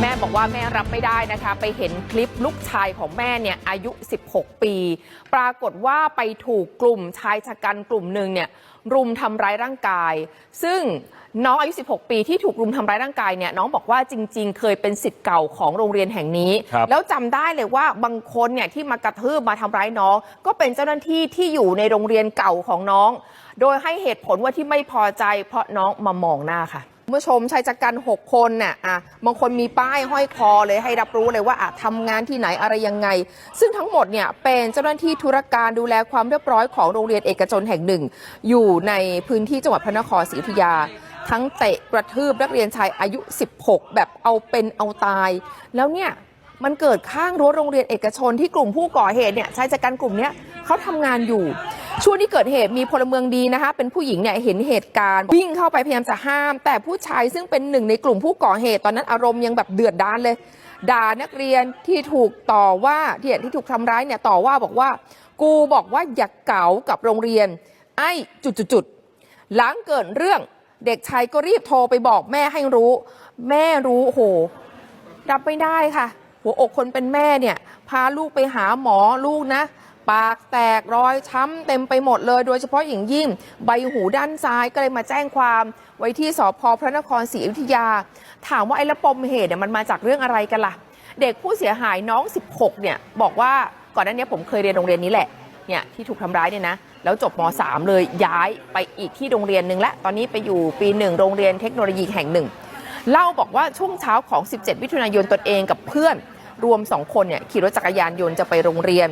แม่บอกว่าแม่รับไม่ได้นะคะ ไปเห็นคลิปลูกชายของแม่เนี่ยอายุ 16 ปี ปรากฏว่าไปถูกกลุ่มชายชะกันกลุ่มหนึ่งเนี่ยรุมทำร้ายร่างกาย ซึ่งน้องอายุ 16 ปีที่ถูกรุมทำร้ายร่างกายเนี่ยน้องบอกว่าจริง ๆ เคยเป็นสิทธิ์เก่าของโรงเรียนแห่งนี้ครับแล้วจำได้เลยว่าบางคนเนี่ยที่มากระทืบมาทำร้ายน้อง ก็เป็นเจ้าหน้าที่ที่อยู่ในโรงเรียนเก่าของน้อง โดยให้เหตุผลว่าที่ไม่พอใจ เพราะน้องมามองหน้าค่ะ คุณผู้ชมชายจักกัน6คนน่ะอะบางคนมีป้ายห้อยคอเลยให้รับรู้เลยว่าอะทำงานที่ไหนอะไรยังไง ซึ่งทั้งหมดเนี่ยเป็นเจ้าหน้าที่ธุรการดูแลความเรียบร้อยของโรงเรียนเอกชนแห่งหนึ่ง อยู่ในพื้นที่จังหวัดพระนครศรีอยุธยา ทั้งเตะกระทืบนักเรียนชายอายุ 16 แบบเอาเป็นเอาตาย แล้วเนี่ยมันเกิดข้างรั้วโรงเรียนเอกชนที่กลุ่มผู้ก่อเหตุเนี่ยชายจัดการกลุ่มเนี้ยเขาทำงานอยู่ ช่วงที่เกิดเหตุมีพลเมืองดีนะคะ เป็นผู้หญิงเนี่ยเห็นเหตุการณ์ วิ่งเข้าไปพยายามจะห้าม แต่ผู้ชายซึ่งเป็นหนึ่งในกลุ่มผู้ก่อเหตุตอนนั้นอารมณ์ยังแบบเดือดดานเลย ด่านักเรียนที่ถูกต่อว่าที่ที่ถูกทำร้ายเนี่ยต่อว่าบอกว่า กูบอกว่าอย่าเก๋ากับโรงเรียน ไอ้จุดๆหลังเกิดเรื่องเด็กชายก็รีบโทรไปบอกแม่ให้รู้ แม่รู้โอ้โหรับไม่ได้ค่ะ หัวอกคนเป็นแม่เนี่ย พาลูกไปหาหมอลูกนะ ปากแตกรอยช้ำเต็มไปหมดเลย โดยเฉพาะอย่างยิ่งใบหูด้านซ้ายก็เลยมาแจ้งความไว้ที่สพพระนครศรีอยุธยา ถามว่าไอ้ละปมเหตุเนี่ยมันมาจากเรื่องอะไรกันล่ะ เด็กผู้เสียหายน้อง 16 เนี่ยบอกว่าก่อนหน้านี้ผมเคยเรียนโรงเรียนนี้แหละเนี่ยที่ถูกทำร้ายเนี่ยนะแล้วจบม .3 เลยย้ายไปอีกที่โรงเรียนหนึ่งและตอนนี้ไปอยู่ปีหนึ่งโรงเรียนเทคโนโลยีแห่งหนึ่งเล่าบอกว่าช่วงเช้าของ 17มิถุนายนตนเองกับเพื่อน รวม 2 คนเนี่ยขี่รถจักรยานยนต์จะไปโรงเรียน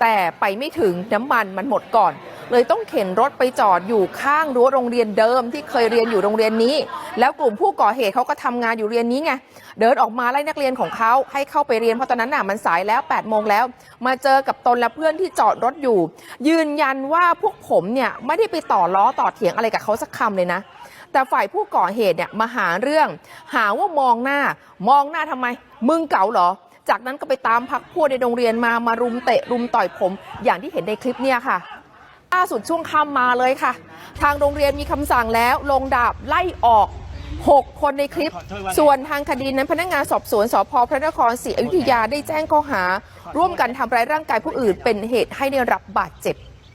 แต่ไปไม่ถึงน้ำมันมันหมดก่อน เลยต้องเข็นรถไปจอดอยู่ข้างรั้วโรงเรียนเดิมที่เคยเรียนอยู่โรงเรียนนี้ แล้วกลุ่มผู้ก่อเหตุเขาก็ทำงานอยู่เรียนนี้ไงเดินออกมาไล่นักเรียนของเขาให้เข้าไปเรียนเพราะตอนนั้นน่ะมันสายแล้ว8โมงแล้ว มาเจอกับตนและเพื่อนที่จอดรถอยู่ ยืนยันว่าพวกผมเนี่ยไม่ได้ไปต่อล้อต่อเถียงอะไรกับเขาสักคำเลยนะแต่ฝ่ายผู้ก่อเหตุเนี่ยมาหาเรื่อง หาว่ามองหน้า มองหน้าทำไม มึงเก๋าเหรอ จากนั้นก็ไปตามพักพวกในโรงเรียนมามารุมเตะรุมต่อยผม อย่างที่เห็นในคลิปเนี่ยค่ะล่าสุดช่วงค่ำมาเลยค่ะ ทางโรงเรียนมีคำสั่งแล้วลงดาบไล่ออก 6 คนในคลิป ส่วนทางคดีนั้นพนักงานสอบสวนสพพระนครศรีอยุธยาได้แจ้งข้อหา ร่วมกันทำร้ายร่างกายผู้อื่นเป็นเหตุให้ได้รับบาดเจ็บ